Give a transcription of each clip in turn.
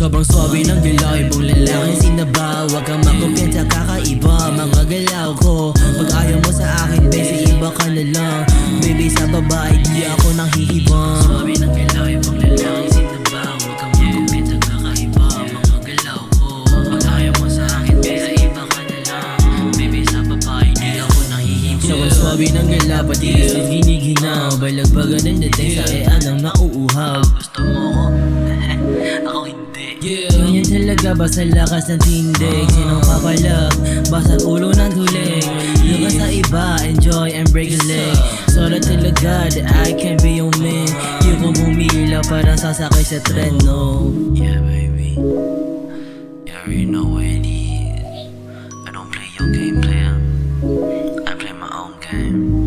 Sobrang swabe ng galaw Ibang lalaki sinabaw Huwag kang makumpyenta kakaiba. Mga galaw ko Pag ayaw mo sa akin Besi iba ka na lang. Baby sa babae Di ako nang hiibang Swabe ng galaw Ibang lalaki sinabaw Huwag kang makumpyenta kakaiba. Mga galaw ko Pag ayaw mo sa akin Besi iba ka na lang. Baby sa babae Di ako nang hiibang Sobrang swabe ng galaw Pati isang giniginaw Balagbagan ng dating Sa e anang nauuhaw. Talaga basta lakas ng tindig. Sinong papalag, basta ulo ng tulig Luka sa iba, enjoy and break a leg. Sorry talaga that I can be your man. Yung kung bumila parang sasakay sa tren, no? Yeah baby. You already know what it is. I don't play your game player. I play my own game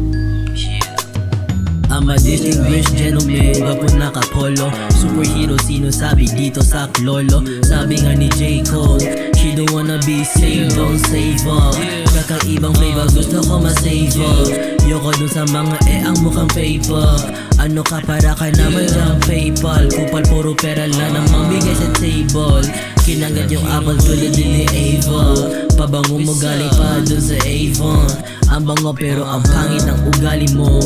I'm a distinguished gentleman, gwapo nakapolo Superhero, sino sabi dito sa klolo? Sabi nga ni J. Cole She don't wanna be saved, don't save up. Kakaibang flavor, gusto ko ma-save up. Yoko dun sa mga eh ang mukhang paper. Ano ka para ka naman dyan Paypal? Kupal puro pera lang namang bigay sa table. Kinangat yung apple tulad din ni Ava. Pabango mo galing pa dun sa Avon. Ang bango pero ang pangit ng ugali mo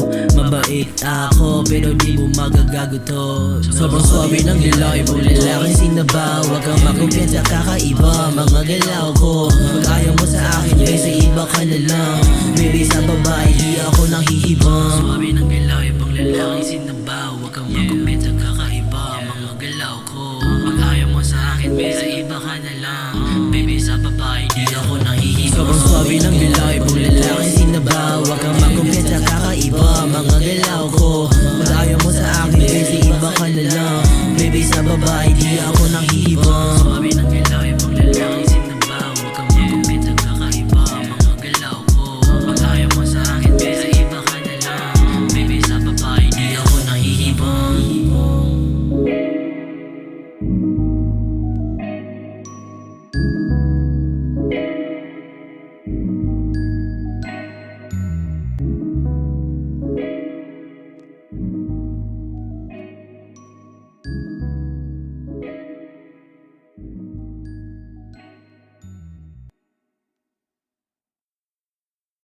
Mabait ako pero di mo magagago to Sobrang swabe ng galaw Ibang lalaking sinaba Huwag kang makumpiyansa kakaiba Mga galaw ko. Pag ayaw mo sa akin Kaya sa iba ka na lang. Baby sa babae di ako nang hihibang Swabe ng galaw, ibang lalaking sinaba Huwag kang makumpit sa kakaiba Mga galaw ko. Pag ayaw mo sa akin, may sa iba ka na lang. Baby sa babae, di ako nahihibang Sobrang swabe ng galaw ko Malayo mo sa akin, baby, iba ka na lang. Baby, sa babae, di ako nang iiba